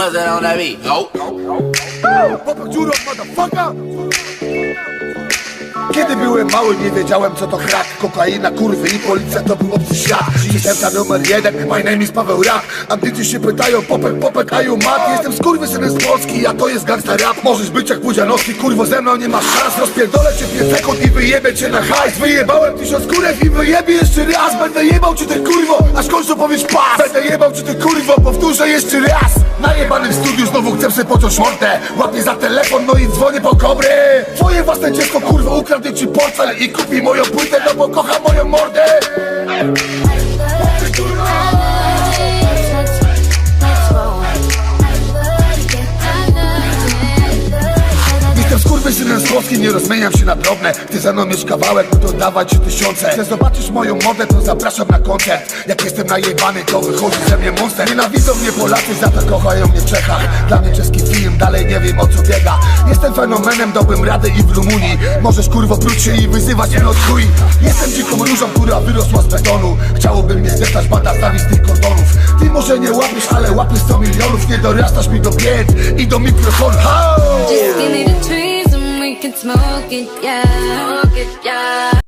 What's that on that beat? Oh. Motherfucker! Kiedy byłem mały, nie wiedziałem co to crack. Kokaina, kurwy i policja to był obcy świat. Przestępca numer jeden, my name is Paweł Rak. Antycy się pytają, popek, popek, a you mat Jestem skurwysynem z Polski, a to jest gangsta rap. Możesz być jak Budzianowski, kurwo ze mną nie masz szans. Rozpierdolę cię w 5 sekund i wyjebę cię na hajs. Wyjebałem tysiąc kurek i wyjebię jeszcze raz. Będę jebał cię ty kurwo, aż końcu powiesz pas. Będę jebał cię ty kurwo, powtórzę jeszcze raz Najebanym studiu znowu chcę sobie pociąć mordę. Łapię za telefon, no i dzwonię po kobry. Twoje własne dziecko kurwo ukradnie ci portfel I kupi moją płytę, no bo kocha moją mordę Skurwysynem z Polski, nie rozmieniam się na drobne. Ty ze mną miesz kawałek, dawaj trzy tysiące. Chcesz zobaczyć moją modę, to zapraszam na koncert. Jak jestem najebany, to wychodzi ze mnie monster. Nienawidzą mnie Polacy, za to kochają mnie w Czechach. Dla mnie czeski film, dalej nie wiem o co biega. Jestem fenomenem, dałbym radę i w Rumunii. Możesz kurwo pruć się i wyzywać mnie od chuj. Jestem dziką różą, która wyrosła z betonu. Chciałoby mnie zdeptać banda zawistych kordonów. Ty może nie łapiesz, ale łapiesz 100 milionów. Nie dorastasz mi do pięt i do mikrofonu! Smoke it, yeah. Yeah.